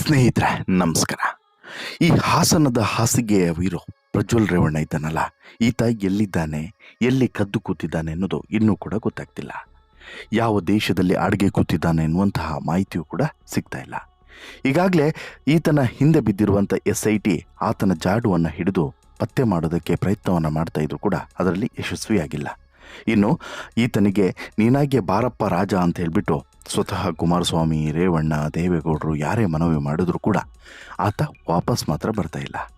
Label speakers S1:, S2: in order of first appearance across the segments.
S1: ಸ್ನೇಹಿತರೆ, ನಮಸ್ಕಾರ. ಈ ಹಾಸನದ ಹಾಸಿಗೆಯ ವೀರು ಪ್ರಜ್ವಲ್ ರೇವಣ್ಣ ಇದ್ದಾನಲ್ಲ, ಈತ ಎಲ್ಲಿದ್ದಾನೆ, ಎಲ್ಲಿ ಕದ್ದು ಕೂತಿದ್ದಾನೆ ಅನ್ನೋದು ಇನ್ನೂ ಕೂಡ ಗೊತ್ತಾಗ್ತಿಲ್ಲ. ಯಾವ ದೇಶದಲ್ಲಿ ಅಡುಗೆ ಕೂತಿದ್ದಾನೆ ಎನ್ನುವಂತಹ ಮಾಹಿತಿಯೂ ಕೂಡ ಸಿಗ್ತಾ ಇಲ್ಲ. ಈಗಾಗಲೇ ಈತನ ಹಿಂದೆ ಬಿದ್ದಿರುವಂಥ ಎಸ್ ಐ ಟಿ ಆತನ ಜಾಡುವನ್ನು ಹಿಡಿದು ಪತ್ತೆ ಮಾಡೋದಕ್ಕೆ ಪ್ರಯತ್ನವನ್ನು ಮಾಡ್ತಾ ಇದ್ರು ಕೂಡ ಅದರಲ್ಲಿ ಯಶಸ್ವಿಯಾಗಿಲ್ಲ. ಇನ್ನು ಈತನಿಗೆ, ನೀನಾಗೆ ಬಾರಪ್ಪ ರಾಜ ಅಂತ ಹೇಳ್ಬಿಟ್ಟು ಸ್ವತಃ ಕುಮಾರಸ್ವಾಮಿ, ರೇವಣ್ಣ, ದೇವೇಗೌಡರು ಯಾರೇ ಮನವಿ ಮಾಡಿದ್ರು ಕೂಡ ಆತ ವಾಪಸ್ ಮಾತ್ರ ಬರ್ತಾ ಇಲ್ಲ.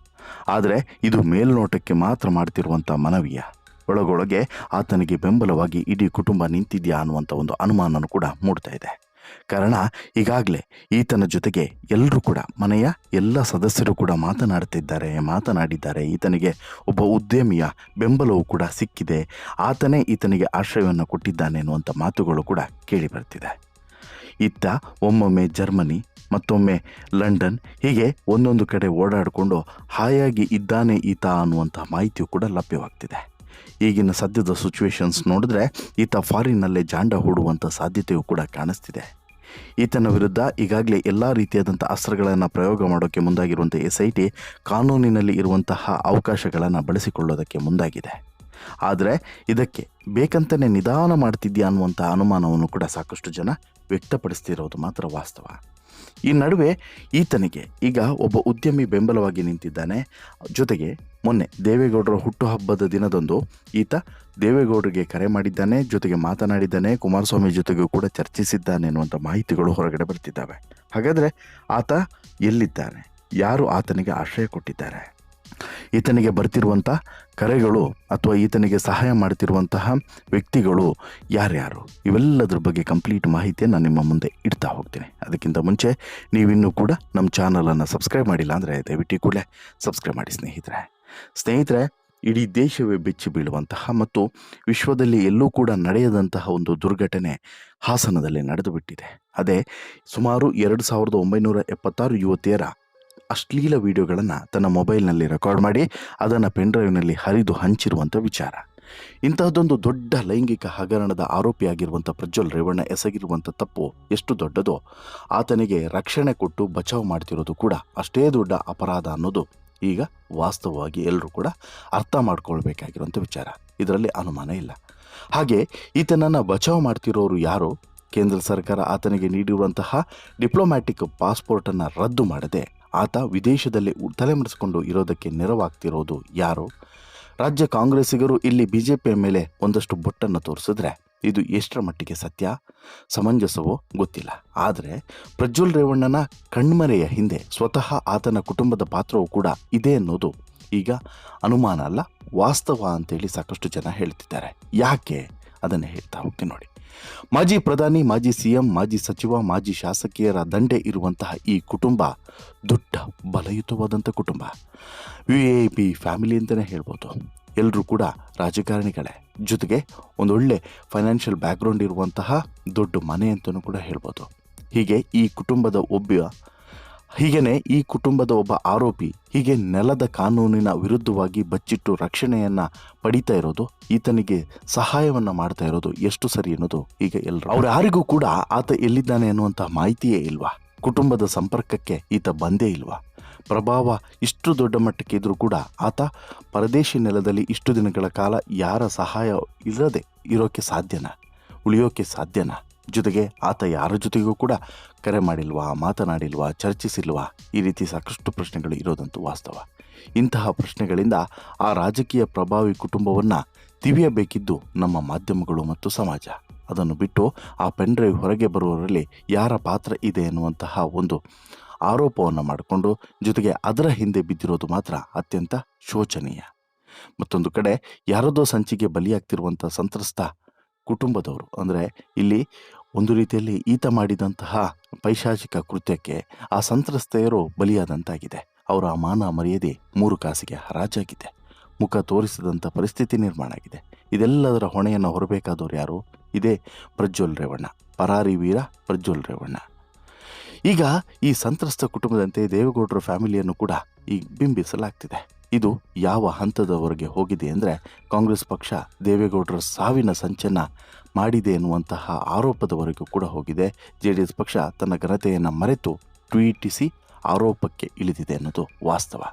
S1: ಆದರೆ ಇದು ಮೇಲ್ನೋಟಕ್ಕೆ ಮಾತ್ರ ಮಾಡ್ತಿರುವಂಥ ಮನವಿಯ ಒಳಗೊಳಗೆ ಆತನಿಗೆ ಬೆಂಬಲವಾಗಿ ಇಡೀ ಕುಟುಂಬ ನಿಂತಿದ್ಯಾ ಅನ್ನುವಂಥ ಒಂದು ಅನುಮಾನನೂ ಕೂಡ ಮೂಡ್ತಾ ಇದೆ. ಕಾರಣ ಈಗಾಗಲೇ ಈತನ ಜೊತೆಗೆ ಎಲ್ಲರೂ ಕೂಡ ಮನೆಯ ಎಲ್ಲ ಸದಸ್ಯರು ಕೂಡ ಮಾತನಾಡ್ತಿದ್ದಾರೆ, ಮಾತನಾಡಿದ್ದಾರೆ. ಈತನಿಗೆ ಒಬ್ಬ ಉದ್ಯಮಿಯ ಬೆಂಬಲವೂ ಕೂಡ ಸಿಕ್ಕಿದೆ. ಆತನೇ ಈತನಿಗೆ ಆಶ್ರಯವನ್ನು ಕೊಟ್ಟಿದ್ದಾನೆ ಅನ್ನುವಂಥ ಮಾತುಗಳು ಕೂಡ ಕೇಳಿ ಬರ್ತಿದೆ. ಇತ್ತ ಒಮ್ಮೊಮ್ಮೆ ಜರ್ಮನಿ, ಮತ್ತೊಮ್ಮೆ ಲಂಡನ್, ಹೀಗೆ ಒಂದೊಂದು ಕಡೆ ಓಡಾಡಿಕೊಂಡು ಹಾಯಾಗಿ ಇದ್ದಾನೆ ಈತ ಅನ್ನುವಂಥ ಮಾಹಿತಿಯು ಕೂಡ ಲಭ್ಯವಾಗ್ತಿದೆ. ಈಗಿನ ಸದ್ಯದ ಸಿಚುವೇಶನ್ಸ್ ನೋಡಿದ್ರೆ ಈತ ಫಾರಿನ್ನಲ್ಲೇ ಜಾಂಡ ಹೂಡುವಂಥ ಸಾಧ್ಯತೆಯೂ ಕೂಡ ಕಾಣಿಸ್ತಿದೆ. ಈತನ ವಿರುದ್ಧ ಈಗಾಗಲೇ ಎಲ್ಲ ರೀತಿಯಾದಂಥ ಅಸ್ತ್ರಗಳನ್ನು ಪ್ರಯೋಗ ಮಾಡೋಕ್ಕೆ ಮುಂದಾಗಿರುವಂಥ ಎಸ್ ಐ ಟಿ ಕಾನೂನಿನಲ್ಲಿ ಇರುವಂತಹ ಅವಕಾಶಗಳನ್ನು ಬಳಸಿಕೊಳ್ಳೋದಕ್ಕೆ ಮುಂದಾಗಿದೆ. ಆದರೆ ಇದಕ್ಕೆ ಬೇಕಂತಲೇ ನಿಧಾನ ಮಾಡ್ತಿದ್ಯಾ ಅನ್ನುವಂಥ ಅನುಮಾನವನ್ನು ಕೂಡ ಸಾಕಷ್ಟು ಜನ ವ್ಯಕ್ತಪಡಿಸ್ತಿರೋದು ಮಾತ್ರ ವಾಸ್ತವ. ಈ ನಡುವೆ ಈತನಿಗೆ ಈಗ ಒಬ್ಬ ಉದ್ಯಮಿ ಬೆಂಬಲವಾಗಿ ನಿಂತಿದ್ದಾನೆ. ಜೊತೆಗೆ ಮೊನ್ನೆ ದೇವೇಗೌಡರ ಹುಟ್ಟುಹಬ್ಬದ ದಿನದಂದು ಈತ ದೇವೇಗೌಡರಿಗೆ ಕರೆ ಮಾಡಿದ್ದಾನೆ, ಜೊತೆಗೆ ಮಾತನಾಡಿದ್ದಾನೆ, ಕುಮಾರಸ್ವಾಮಿ ಜೊತೆಗೂ ಕೂಡ ಚರ್ಚಿಸಿದ್ದಾನೆ ಅನ್ನುವಂಥ ಮಾಹಿತಿಗಳು ಹೊರಗಡೆ ಬರ್ತಿದ್ದಾವೆ. ಹಾಗಾದರೆ ಆತ ಎಲ್ಲಿದ್ದಾನೆ? ಯಾರು ಆತನಿಗೆ ಆಶ್ರಯ ಕೊಟ್ಟಿದ್ದಾರೆ? ಈತನಿಗೆ ಬರ್ತಿರುವಂಥ ಕರೆಗಳು ಅಥವಾ ಈತನಿಗೆ ಸಹಾಯ ಮಾಡ್ತಿರುವಂತಹ ವ್ಯಕ್ತಿಗಳು ಯಾರ್ಯಾರು? ಇವೆಲ್ಲದ್ರ ಬಗ್ಗೆ ಕಂಪ್ಲೀಟ್ ಮಾಹಿತಿಯನ್ನು ನಿಮ್ಮ ಮುಂದೆ ಇಡ್ತಾ ಹೋಗ್ತೀನಿ. ಅದಕ್ಕಿಂತ ಮುಂಚೆ ನೀವಿನ್ನೂ ಕೂಡ ನಮ್ಮ ಚಾನಲನ್ನು ಸಬ್ಸ್ಕ್ರೈಬ್ ಮಾಡಿಲ್ಲ ಅಂದರೆ ದಯವಿಟ್ಟು ಕೂಡಲೇ ಸಬ್ಸ್ಕ್ರೈಬ್ ಮಾಡಿ ಸ್ನೇಹಿತರೆ. ಸ್ನೇಹಿತರೆ, ಇಡೀ ದೇಶವೇ ಬೆಚ್ಚಿ ಬೀಳುವಂತಹ ಮತ್ತು ವಿಶ್ವದಲ್ಲಿ ಎಲ್ಲೂ ಕೂಡ ನಡೆಯದಂತಹ ಒಂದು ದುರ್ಘಟನೆ ಹಾಸನದಲ್ಲಿ ನಡೆದುಬಿಟ್ಟಿದೆ. ಅದೇ ಸುಮಾರು ಎರಡು ಸಾವಿರದ ಒಂಬೈನೂರ ಎಪ್ಪತ್ತಾರು ಯುವತಿಯರ ಅಶ್ಲೀಲ ವಿಡಿಯೋಗಳನ್ನು ತನ್ನ ಮೊಬೈಲ್ನಲ್ಲಿ ರೆಕಾರ್ಡ್ ಮಾಡಿ, ಅದನ್ನು ಪೆನ್ಡ್ರೈವ್ನಲ್ಲಿ ಹರಿದು ಹಂಚಿರುವಂಥ ವಿಚಾರ. ಇಂತಹದ್ದೊಂದು ದೊಡ್ಡ ಲೈಂಗಿಕ ಹಗರಣದ ಆರೋಪಿಯಾಗಿರುವಂಥ ಪ್ರಜ್ವಲ್ ರೇವಣ್ಣ ಎಸಗಿರುವಂಥ ತಪ್ಪು ಎಷ್ಟು ದೊಡ್ಡದೋ, ಆತನಿಗೆ ರಕ್ಷಣೆ ಕೊಟ್ಟು ಬಚಾವ್ ಮಾಡ್ತಿರೋದು ಕೂಡ ಅಷ್ಟೇ ದೊಡ್ಡ ಅಪರಾಧ ಅನ್ನೋದು ಈಗ ವಾಸ್ತವವಾಗಿ ಎಲ್ಲರೂ ಕೂಡ ಅರ್ಥ ಮಾಡ್ಕೊಳ್ಬೇಕಾಗಿರುವಂಥ ವಿಚಾರ. ಇದರಲ್ಲಿ ಅನುಮಾನ ಇಲ್ಲ. ಹಾಗೆ ಈತನನ್ನು ಬಚಾವ್ ಮಾಡ್ತಿರೋರು ಯಾರು? ಕೇಂದ್ರ ಸರ್ಕಾರ ಆತನಿಗೆ ನೀಡಿರುವಂತಹ ಡಿಪ್ಲೊಮ್ಯಾಟಿಕ್ ಪಾಸ್ಪೋರ್ಟನ್ನು ರದ್ದು ಮಾಡದೆ ಆತ ವಿದೇಶದಲ್ಲಿ ತಲೆಮರೆಸಿಕೊಂಡು ಇರೋದಕ್ಕೆ ನೆರವಾಗ್ತಿರೋದು ಯಾರು? ರಾಜ್ಯ ಕಾಂಗ್ರೆಸ್ಸಿಗರು ಇಲ್ಲಿ ಬಿ ಜೆ ಪಿಯ ಮೇಲೆ ಒಂದಷ್ಟು ಬೊಟ್ಟನ್ನು ತೋರಿಸಿದ್ರೆ ಇದು ಎಷ್ಟರ ಮಟ್ಟಿಗೆ ಸತ್ಯ? ಸಮಂಜಸವೋ ಗೊತ್ತಿಲ್ಲ. ಆದರೆ ಪ್ರಜ್ವಲ್ ರೇವಣ್ಣನ ಕಣ್ಮರೆಯ ಹಿಂದೆ ಸ್ವತಃ ಆತನ ಕುಟುಂಬದ ಪಾತ್ರವೂ ಕೂಡ ಇದೆ ಅನ್ನೋದು ಈಗ ಅನುಮಾನ ಅಲ್ಲ, ವಾಸ್ತವ ಅಂತೇಳಿ ಸಾಕಷ್ಟು ಜನ ಹೇಳ್ತಿದ್ದಾರೆ. ಯಾಕೆ? ಅದನ್ನು ಹೇಳ್ತಾ ಹೋಗ್ತೀನಿ ನೋಡಿ. ಮಾಜಿ ಪ್ರಧಾನಿ, ಮಾಜಿ ಸಿಎಂ, ಮಾಜಿ ಸಚಿವ, ಮಾಜಿ ಶಾಸಕಿಯರ ದಂಡೆ ಇರುವಂತಹ ಈ ಕುಟುಂಬ ದೊಡ್ಡ ಬಲಯುತವಾದಂಥ ಕುಟುಂಬ. ವಿ ಎ ಪಿ ಫ್ಯಾಮಿಲಿ ಅಂತಲೇ ಹೇಳ್ಬೋದು. ಎಲ್ಲರೂ ಕೂಡ ರಾಜಕಾರಣಿಗಳೇ. ಜೊತೆಗೆ ಒಂದೊಳ್ಳೆ ಫೈನಾನ್ಷಿಯಲ್ ಬ್ಯಾಕ್ಗ್ರೌಂಡ್ ಇರುವಂತಹ ದೊಡ್ಡ ಮನೆ ಅಂತಲೂ ಕೂಡ ಹೇಳ್ಬೋದು. ಹೀಗೆ ಈ ಕುಟುಂಬದ ಒಬ್ಬ ಹೀಗೇನೆ ಈ ಕುಟುಂಬದ ಒಬ್ಬ ಆರೋಪಿ ಹೀಗೆ ನೆಲದ ಕಾನೂನಿನ ವಿರುದ್ಧವಾಗಿ ಬಚ್ಚಿಟ್ಟು ರಕ್ಷಣೆಯನ್ನ ಪಡಿತಾ ಇರೋದು ಈತನಿಗೆ ಸಹಾಯವನ್ನು ಮಾಡ್ತಾ ಇರೋದು ಎಷ್ಟು ಸರಿ ಅನ್ನೋದು ಈಗ ಎಲ್ಲರೂ ಅವ್ರು ಯಾರಿಗೂ ಕೂಡ ಆತ ಎಲ್ಲಿದ್ದಾನೆ ಅನ್ನುವಂಥ ಮಾಹಿತಿಯೇ ಇಲ್ವಾ? ಕುಟುಂಬದ ಸಂಪರ್ಕಕ್ಕೆ ಈತ ಬಂದೇ ಇಲ್ವಾ? ಪ್ರಭಾವ ಇಷ್ಟು ದೊಡ್ಡ ಮಟ್ಟಕ್ಕೆ ಇದ್ರೂ ಕೂಡ ಆತ ಪರದೇಶಿ ನೆಲದಲ್ಲಿ ಇಷ್ಟು ದಿನಗಳ ಕಾಲ ಯಾರ ಸಹಾಯ ಇಲ್ಲದೆ ಇರೋಕ್ಕೆ ಸಾಧ್ಯನಾ? ಉಳಿಯೋಕೆ ಸಾಧ್ಯನಾ? ಜೊತೆಗೆ ಆತ ಯಾರ ಜೊತೆಗೂ ಕೂಡ ಕರೆ ಮಾಡಿಲ್ವಾ, ಮಾತನಾಡಿಲ್ವಾ, ಚರ್ಚಿಸಿಲ್ವಾ? ಈ ರೀತಿ ಸಾಕಷ್ಟು ಪ್ರಶ್ನೆಗಳು ಇರೋದಂತೂ ವಾಸ್ತವ. ಇಂತಹ ಪ್ರಶ್ನೆಗಳಿಂದ ಆ ರಾಜಕೀಯ ಪ್ರಭಾವಿ ಕುಟುಂಬವನ್ನು ತಿವಿಯಬೇಕಿದ್ದು ನಮ್ಮ ಮಾಧ್ಯಮಗಳು ಮತ್ತು ಸಮಾಜ. ಅದನ್ನು ಬಿಟ್ಟು ಆ ಪೆನ್ಡ್ರೈವ್ ಹೊರಗೆ ಬರುವವರಲ್ಲಿ ಯಾರ ಪಾತ್ರ ಇದೆ ಎನ್ನುವಂತಹ ಒಂದು ಆರೋಪವನ್ನು ಮಾಡಿಕೊಂಡು ಜೊತೆಗೆ ಅದರ ಹಿಂದೆ ಬಿದ್ದಿರೋದು ಮಾತ್ರ ಅತ್ಯಂತ ಶೋಚನೀಯ. ಮತ್ತೊಂದು ಕಡೆ ಯಾರದೋ ಸಂಚಿಗೆ ಬಲಿಯಾಗ್ತಿರುವಂಥ ಸಂತ್ರಸ್ತ ಕುಟುಂಬದವರು, ಅಂದರೆ ಇಲ್ಲಿ ಒಂದು ರೀತಿಯಲ್ಲಿ ಈತ ಮಾಡಿದಂತಹ ಪೈಶಾಚಿಕ ಕೃತ್ಯಕ್ಕೆ ಆ ಸಂತ್ರಸ್ತೆಯರು ಬಲಿಯಾದಂತಾಗಿದೆ. ಅವರ ಮಾನ ಮರ್ಯಾದೆ ಮೂರು ಕಾಸಿಗೆ ಹರಾಜಾಗಿದೆ. ಮುಖ ತೋರಿಸಿದಂಥ ಪರಿಸ್ಥಿತಿ ನಿರ್ಮಾಣ ಆಗಿದೆ. ಇದೆಲ್ಲದರ ಹೊಣೆಯನ್ನು ಹೊರಬೇಕಾದವರು ಯಾರು? ಇದೇ ಪ್ರಜ್ವಲ್ ರೇವಣ್ಣ. ಪರಾರಿ ವೀರ ಪ್ರಜ್ವಲ್ ರೇವಣ್ಣ. ಈಗ ಈ ಸಂತ್ರಸ್ತ ಕುಟುಂಬದಂತೆ ದೇವೇಗೌಡರ ಫ್ಯಾಮಿಲಿಯನ್ನು ಕೂಡ ಈಗ ಬಿಂಬಿಸಲಾಗ್ತಿದೆ. ಇದು ಯಾವ ಹಂತದವರೆಗೆ ಹೋಗಿದೆ ಅಂದರೆ ಕಾಂಗ್ರೆಸ್ ಪಕ್ಷ ದೇವೇಗೌಡರ ಸಾವಿನ ಸಂಚನ ಮಾಡಿದೆ ಎನ್ನುವಂತಹ ಆರೋಪದವರೆಗೂ ಕೂಡ ಹೋಗಿದೆ. ಜೆ ಡಿ ಎಸ್ ಪಕ್ಷ ತನ್ನ ಘನತೆಯನ್ನು ಮರೆತು ಟ್ವೀಟಿಸಿ ಆರೋಪಕ್ಕೆ ಇಳಿದಿದೆ ಅನ್ನೋದು ವಾಸ್ತವ.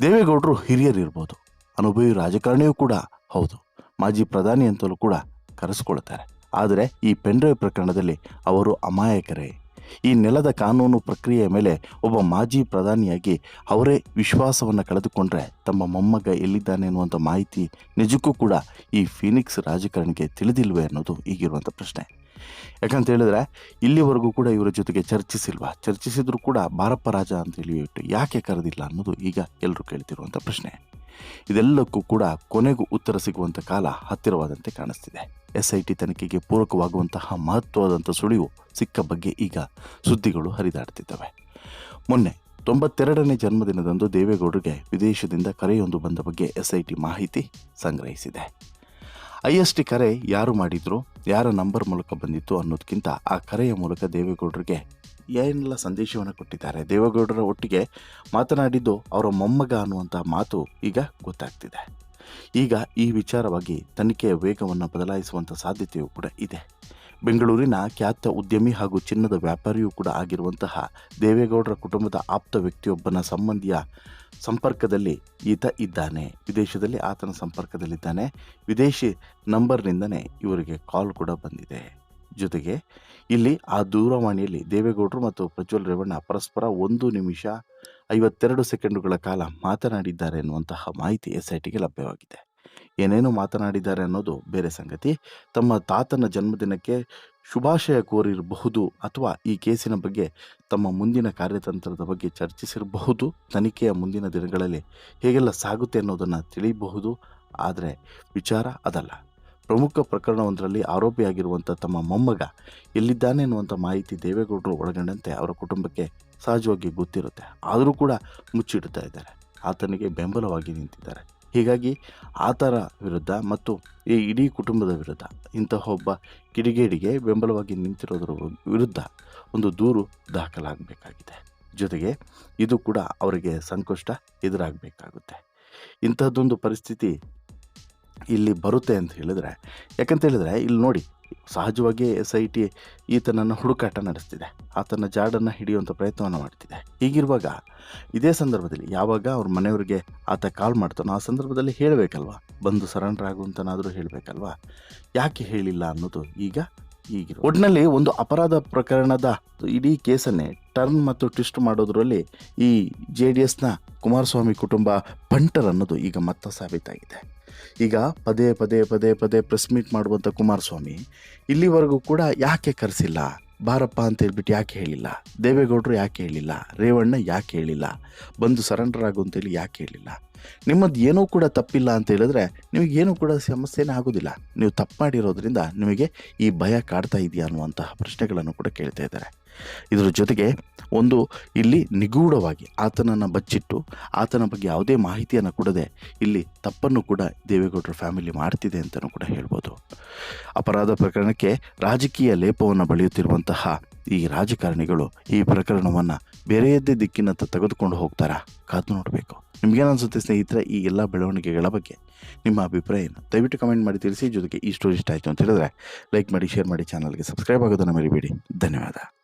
S1: ದೇವೇಗೌಡರು ಹಿರಿಯರಿರ್ಬೋದು. ಅನುಭವಿ ರಾಜಕಾರಣಿಯೂ ಕೂಡ ಹೌದು. ಮಾಜಿ ಪ್ರಧಾನಿ ಅಂತಲೂ ಕೂಡ ಕರೆಸ್ಕೊಳ್ತಾರೆ. ಆದರೆ ಈ ಪೆನ್ಡ್ರೈವ್ ಪ್ರಕರಣದಲ್ಲಿ ಅವರು ಅಮಾಯಕರೇ ಈ ನೆಲದ ಕಾನೂನು ಪ್ರಕ್ರಿಯೆಯ ಮೇಲೆ ಒಬ್ಬ ಮಾಜಿ ಪ್ರಧಾನಿಯಾಗಿ ಅವರೇ ವಿಶ್ವಾಸವನ್ನು ಕಳೆದುಕೊಂಡ್ರೆ ತಮ್ಮ ಮೊಮ್ಮಗ ಎಲ್ಲಿದ್ದಾನೆ ಅನ್ನುವಂಥ ಮಾಹಿತಿ ನಿಜಕ್ಕೂ ಕೂಡ ಈ ಫೀನಿಕ್ಸ್ ರಾಜಕಾರಣಿಗೆ ತಿಳಿದಿಲ್ವೇ ಅನ್ನೋದು ಈಗಿರುವಂಥ ಪ್ರಶ್ನೆ. ಯಾಕಂತ ಹೇಳಿದ್ರೆ ಇಲ್ಲಿವರೆಗೂ ಕೂಡ ಇವರ ಜೊತೆಗೆ ಚರ್ಚಿಸಿಲ್ವಾ? ಚರ್ಚಿಸಿದ್ರು ಕೂಡ ಬಾರಪ್ಪ ರಾಜ ಅಂತ ಹೇಳಿಬಿಟ್ಟು ಯಾಕೆ ಕರೆದಿಲ್ಲ ಅನ್ನೋದು ಈಗ ಎಲ್ಲರೂ ಕೇಳ್ತಿರುವಂಥ ಪ್ರಶ್ನೆ. ಇದೆಲ್ಲಕ್ಕೂ ಕೂಡ ಕೊನೆಗೂ ಉತ್ತರ ಸಿಗುವಂಥ ಕಾಲ ಹತ್ತಿರವಾದಂತೆ ಕಾಣಿಸ್ತಿದೆ. ಎಸ್ ಐ ಟಿ ತನಿಖೆಗೆ ಪೂರಕವಾಗುವಂತಹ ಮಹತ್ವವಾದಂಥ ಸುಳಿವು ಸಿಕ್ಕ ಬಗ್ಗೆ ಈಗ ಸುದ್ದಿಗಳು ಹರಿದಾಡ್ತಿದ್ದಾವೆ. ಮೊನ್ನೆ ತೊಂಬತ್ತೆರಡನೇ ಜನ್ಮದಿನದಂದು ದೇವೇಗೌಡರಿಗೆ ವಿದೇಶದಿಂದ ಕರೆಯೊಂದು ಬಂದ ಬಗ್ಗೆ ಎಸ್ ಐ ಟಿ ಮಾಹಿತಿ ಸಂಗ್ರಹಿಸಿದೆ. ಐ ಎಸ್ ಟಿ ಕರೆ ಯಾರು ಮಾಡಿದ್ರು, ಯಾರ ನಂಬರ್ ಮೂಲಕ ಬಂದಿತ್ತು ಅನ್ನೋದಕ್ಕಿಂತ ಆ ಕರೆಯ ಮೂಲಕ ದೇವೇಗೌಡರಿಗೆ ಏನೆಲ್ಲ ಸಂದೇಶವನ್ನು ಕೊಟ್ಟಿದ್ದಾರೆ? ದೇವೇಗೌಡರ ಒಟ್ಟಿಗೆ ಮಾತನಾಡಿದ್ದು ಅವರ ಮೊಮ್ಮಗ ಅನ್ನುವಂಥ ಮಾತು ಈಗ ಗೊತ್ತಾಗ್ತಿದೆ. ಈಗ ಈ ವಿಚಾರವಾಗಿ ತನಿಖೆಯ ವೇಗವನ್ನು ಬದಲಾಯಿಸುವಂಥ ಸಾಧ್ಯತೆಯೂ ಕೂಡ ಇದೆ. ಬೆಂಗಳೂರಿನ ಖ್ಯಾತ ಉದ್ಯಮಿ ಹಾಗೂ ಚಿನ್ನದ ವ್ಯಾಪಾರಿಯೂ ಕೂಡ ಆಗಿರುವಂತಹ ದೇವೇಗೌಡರ ಕುಟುಂಬದ ಆಪ್ತ ವ್ಯಕ್ತಿಯೊಬ್ಬನ ಸಂಬಂಧಿಯ ಸಂಪರ್ಕದಲ್ಲಿ ಈತ ಇದ್ದಾನೆ. ವಿದೇಶದಲ್ಲಿ ಆತನ ಸಂಪರ್ಕದಲ್ಲಿದ್ದಾನೆ. ವಿದೇಶಿ ನಂಬರ್ನಿಂದನೇ ಇವರಿಗೆ ಕಾಲ್ ಕೂಡ ಬಂದಿದೆ. ಜೊತೆಗೆ ಇಲ್ಲಿ ಆ ದೂರವಾಣಿಯಲ್ಲಿ ದೇವೇಗೌಡರು ಮತ್ತು ಪ್ರಜ್ವಲ್ ರೇವಣ್ಣ ಪರಸ್ಪರ ಒಂದು ನಿಮಿಷ ಐವತ್ತೆರಡು ಸೆಕೆಂಡುಗಳ ಕಾಲ ಮಾತನಾಡಿದ್ದಾರೆ ಎನ್ನುವಂತಹ ಮಾಹಿತಿ ಎಸ್ ಐ ಟಿಗೆ ಲಭ್ಯವಾಗಿದೆ. ಏನೇನು ಮಾತನಾಡಿದ್ದಾರೆ ಅನ್ನೋದು ಬೇರೆ ಸಂಗತಿ. ತಮ್ಮ ತಾತನ ಜನ್ಮದಿನಕ್ಕೆ ಶುಭಾಶಯ ಕೋರಿರಬಹುದು ಅಥವಾ ಈ ಕೇಸಿನ ಬಗ್ಗೆ ತಮ್ಮ ಮುಂದಿನ ಕಾರ್ಯತಂತ್ರದ ಬಗ್ಗೆ ಚರ್ಚಿಸಿರಬಹುದು. ತನಿಖೆಯ ಮುಂದಿನ ದಿನಗಳಲ್ಲಿ ಹೇಗೆಲ್ಲ ಸಾಗುತ್ತೆ ಅನ್ನೋದನ್ನು ತಿಳಿಯಬಹುದು. ಆದರೆ ವಿಚಾರ ಅದಲ್ಲ. ಪ್ರಮುಖ ಪ್ರಕರಣವೊಂದರಲ್ಲಿ ಆರೋಪಿಯಾಗಿರುವಂಥ ತಮ್ಮ ಮೊಮ್ಮಗ ಎಲ್ಲಿದ್ದಾನೆ ಎನ್ನುವಂಥ ಮಾಹಿತಿ ದೇವೇಗೌಡರು ಒಳಗೊಂಡಂತೆ ಅವರ ಕುಟುಂಬಕ್ಕೆ ಸಹಜವಾಗಿ ಗೊತ್ತಿರುತ್ತೆ. ಆದರೂ ಕೂಡ ಮುಚ್ಚಿಡ್ತಾ ಇದ್ದಾರೆ. ಆತನಿಗೆ ಬೆಂಬಲವಾಗಿ ನಿಂತಿದ್ದಾರೆ. ಹೀಗಾಗಿ ಆತರ ವಿರುದ್ಧ ಮತ್ತು ಈ ಇಡೀ ಕುಟುಂಬದ ವಿರುದ್ಧ ಇಂತಹ ಒಬ್ಬ ಕಿಡಿಗೇಡಿಗೆ ಬೆಂಬಲವಾಗಿ ನಿಂತಿರೋದ್ರ ವಿರುದ್ಧ ಒಂದು ದೂರು ದಾಖಲಾಗಬೇಕಾಗಿದೆ. ಜೊತೆಗೆ ಇದು ಕೂಡ ಅವರಿಗೆ ಸಂಕಷ್ಟ ಎದುರಾಗಬೇಕಾಗುತ್ತೆ. ಇಂಥದ್ದೊಂದು ಪರಿಸ್ಥಿತಿ ಇಲ್ಲಿ ಬರುತ್ತೆ ಅಂತ ಹೇಳಿದ್ರೆ, ಯಾಕಂತ ಹೇಳಿದ್ರೆ ಇಲ್ಲಿ ನೋಡಿ, ಸಹಜವಾಗಿ ಎಸ್ ಐ ಟಿ ಈತನನ್ನು ಹುಡುಕಾಟ ನಡೆಸ್ತಿದೆ. ಆತನ ಜಾಡನ್ನು ಹಿಡಿಯುವಂಥ ಪ್ರಯತ್ನವನ್ನು ಮಾಡ್ತಿದೆ. ಹೀಗಿರುವಾಗ ಇದೇ ಸಂದರ್ಭದಲ್ಲಿ ಯಾವಾಗ ಅವ್ರ ಮನೆಯವರಿಗೆ ಆತ ಕಾಲ್ ಮಾಡ್ತಾನೋ ಆ ಸಂದರ್ಭದಲ್ಲಿ ಹೇಳಬೇಕಲ್ವಾ? ಬಂದು ಸರಣರಾಗುವಂತನಾದರೂ ಹೇಳಬೇಕಲ್ವಾ? ಯಾಕೆ ಹೇಳಿಲ್ಲ ಅನ್ನೋದು ಈಗ ಈಗಿರೋ ಒಟ್ಟಿನಲ್ಲಿ ಒಂದು ಅಪರಾಧ ಪ್ರಕರಣದ ಇಡೀ ಕೇಸನ್ನೇ ಟರ್ನ್ ಮತ್ತು ಟ್ವಿಸ್ಟ್ ಮಾಡೋದ್ರಲ್ಲಿ ಈ ಜೆ ಡಿ ಎಸ್ನ ಕುಮಾರಸ್ವಾಮಿ ಕುಟುಂಬ ಪಂಟರ್ ಅನ್ನೋದು ಈಗ ಮತ್ತೆ ಸಾಬೀತಾಗಿದೆ. ಈಗ ಪದೇ ಪದೇ ಪದೇ ಪದೇ ಪ್ರೆಸ್ ಮೀಟ್ ಮಾಡುವಂಥ ಕುಮಾರಸ್ವಾಮಿ ಇಲ್ಲಿವರೆಗೂ ಕೂಡ ಯಾಕೆ ಕರೆಸಿಲ್ಲ? ಬಾರಪ್ಪ ಅಂತ ಹೇಳ್ಬಿಟ್ಟು ಯಾಕೆ ಹೇಳಿಲ್ಲ? ದೇವೇಗೌಡರು ಯಾಕೆ ಹೇಳಿಲ್ಲ? ರೇವಣ್ಣ ಯಾಕೆ ಹೇಳಿಲ್ಲ? ಬಂದು ಸರೆಂಡರ್ ಆಗು ಅಂತೇಳಿ ಯಾಕೆ ಹೇಳಿಲ್ಲ? ನಿಮ್ಮದು ಏನೂ ಕೂಡ ತಪ್ಪಿಲ್ಲ ಅಂತ ಹೇಳಿದ್ರೆ ನಿಮಗೇನೂ ಕೂಡ ಸಮಸ್ಯೆನೇ ಆಗೋದಿಲ್ಲ. ನೀವು ತಪ್ಪು ಮಾಡಿರೋದ್ರಿಂದ ನಿಮಗೆ ಈ ಭಯ ಕಾಡ್ತಾ ಇದೆಯಾ ಅನ್ನುವಂತಹ ಪ್ರಶ್ನೆಗಳನ್ನು ಕೂಡ ಕೇಳ್ತಾ ಇದ್ದಾರೆ. ಇದರ ಜೊತೆಗೆ ಒಂದು ಇಲ್ಲಿ ನಿಗೂಢವಾಗಿ ಆತನನ್ನು ಬಚ್ಚಿಟ್ಟು ಆತನ ಬಗ್ಗೆ ಯಾವುದೇ ಮಾಹಿತಿಯನ್ನು ಕೊಡದೆ ಇಲ್ಲಿ ತಪ್ಪನ್ನು ಕೂಡ ದೇವೇಗೌಡರ ಫ್ಯಾಮಿಲಿ ಮಾಡ್ತಿದೆ ಅಂತಲೂ ಕೂಡ ಹೇಳ್ಬೋದು. ಅಪರಾಧ ಪ್ರಕರಣಕ್ಕೆ ರಾಜಕೀಯ ಲೇಪವನ್ನು ಬಳಿಯುತ್ತಿರುವಂತಹ ಈ ರಾಜಕಾರಣಿಗಳು ಈ ಪ್ರಕರಣವನ್ನು ಬೇರೆಯದ್ದೇ ದಿಕ್ಕಿನತ್ತ ತೆಗೆದುಕೊಂಡು ಹೋಗ್ತಾರಾ? ಕಾದು ನೋಡಬೇಕು. ನಿಮಗೇನನ್ಸುತ್ತೆ ಸ್ನೇಹಿತರೆ ಈ ಎಲ್ಲ ಬೆಳವಣಿಗೆಗಳ ಬಗ್ಗೆ? ನಿಮ್ಮ ಅಭಿಪ್ರಾಯ ಏನು? ದಯವಿಟ್ಟು ಕಮೆಂಟ್ ಮಾಡಿ ತಿಳಿಸಿ, ಜೊತೆಗೆ ಈ ಸ್ಟೋರಿ ಇಷ್ಟ ಆಯಿತು ಅಂತ ಹೇಳಿದ್ರೆ ಲೈಕ್ ಮಾಡಿ ಶೇರ್ ಮಾಡಿ ಚಾನಲ್ಗೆ ಸಬ್ಸ್ಕ್ರೈಬ್ ಆಗೋದನ್ನು ಮರಿಬೇಡಿ. ಧನ್ಯವಾದ.